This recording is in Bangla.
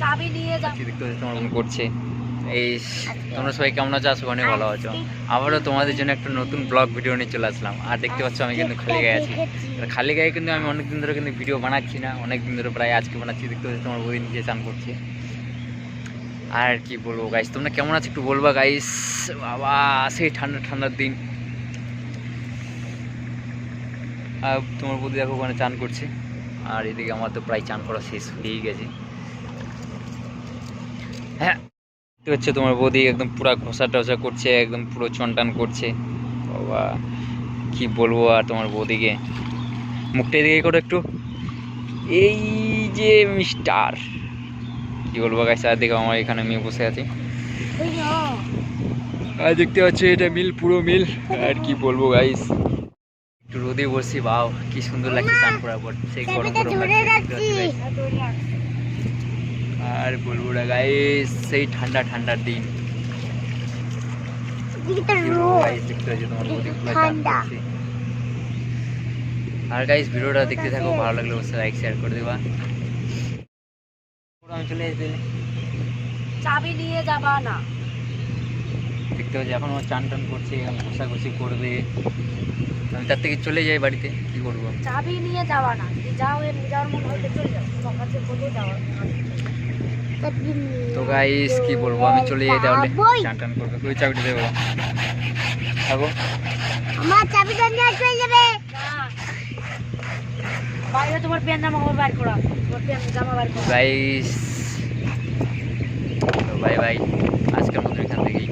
চাবি নিয়ে যা। কি দেখতে তোমার মন করছে। এই তোমরা সবাই কেমন আছো? আশা অনেক ভালো আছো। আবারও তোমাদের জন্য একটা নতুন ব্লগ ভিডিও নিয়ে চলে আসলাম। আর দেখতে পাচ্ছ, আমি কিন্তু খালি গায়ে আছি। খালি গায়ে কিন্তু আমি অনেক দিন ধরে কিন্তু ভিডিও বানাচ্ছি না। অনেক দিন ধরে প্রায় আজকে বানাচ্ছি। দেখতে পাচ্ছ, তোমার বই নিজে চান করছে। আর কি বলব গাইস তোমরা কেমন আছো একটু বলবা গাইস বাবা, সেই ঠান্ডা, ঠান্ডার দিন। আর তোমার বৌদি দেখো, ওখানে চান করছে। আর এদিকে আমার তো প্রায় চান করা শেষ হয়েই গেছে। হ্যাঁ দেখতে হচ্ছে তোমার বৌদি একদম পুরো ঘষা টসা করছে একদম পুরো চনটান করছে। বাবা কি বলব আর তোমার বৌদিকে? মুখটা এদিকে করো একটু। এই যে মিস্টার কি বলব গাইছে আর দেখো আমার এখানে মেয়ে বসে আছি। আর দেখতে পাচ্ছ এটা মিল পুরো মিল আর কি বলব গাইস একটু রোদে বসছি বাও কি সুন্দর লাগছে স্নান করার পর সেই গরম গরম লাগছে। আর বলব না গাইস সেই ঠান্ডা ঠান্ডার দিন। আর গাইস ভিডিওটা দেখতে থাকো ভালো লাগলে অবশ্যই লাইক শেয়ার করে দেবা। আমি চলে চাবি নিয়ে যাবা না। দেখতে পাচ্ছি এখন ও চান টান করছে এখন ঘষাঘষি করবে। আমি তার থেকে চলে যাই বাড়িতে কি করব? চাবি নিয়ে যাওয়া না। যাও যাওয়ার মন হইলে চলে যাও। তোমার কাছে বলে যাওয়া তো গাইস কি বলব? আমি চলে যাই তাহলে। চান টান করবে। ওই চাবিটা দেবো। থাকো আমার চাবিটা নিয়ে চলে যাবে। বাইরে তোমার পেন জামা বার করা। তোমার পেন জামা বার করা। গাইস তো বাই বাই আজকের মতো এখান থেকেই।